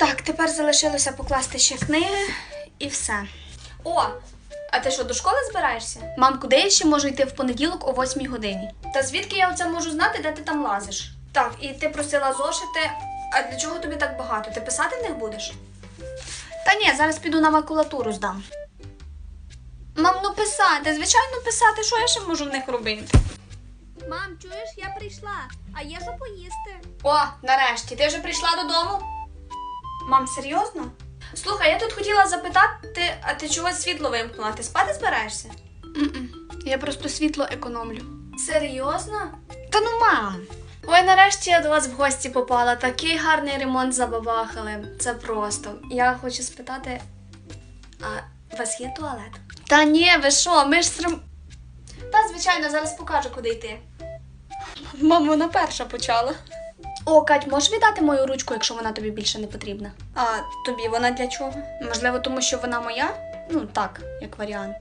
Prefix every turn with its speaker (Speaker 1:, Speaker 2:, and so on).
Speaker 1: Так, тепер залишилося покласти ще книги і все. О, а ти що, до школи збираєшся? Мам, куди я ще можу йти в понеділок о 8 годині? Та звідки я оце можу знати, де ти там лазиш? Так, і ти просила зошити. А для чого тобі так багато? Ти писати в них будеш? Та ні, зараз піду на макулатуру здам. Мам, ну писати, звичайно, писати, що я ще можу в них робити?
Speaker 2: Мам, чуєш, я прийшла, а є що поїсти?
Speaker 1: О, нарешті, ти вже прийшла додому? Мам, серйозно? Слухай, я тут хотіла запитати, а ти чого світло вимкнула? Ти спати збираєшся? Я просто світло економлю. Серйозно? Та ну мам. Ой, нарешті я до вас в гості попала. Такий гарний ремонт забабахали. Це просто. Я хочу спитати, а у вас є туалет? Та ні, ви що, ми ж срам... Та, звичайно, зараз покажу, куди йти. Мама, вона перша почала. О, Кать, можеш віддати мою ручку, якщо вона тобі більше не потрібна? А тобі вона для чого? Можливо, тому що вона моя? Ну так, як варіант.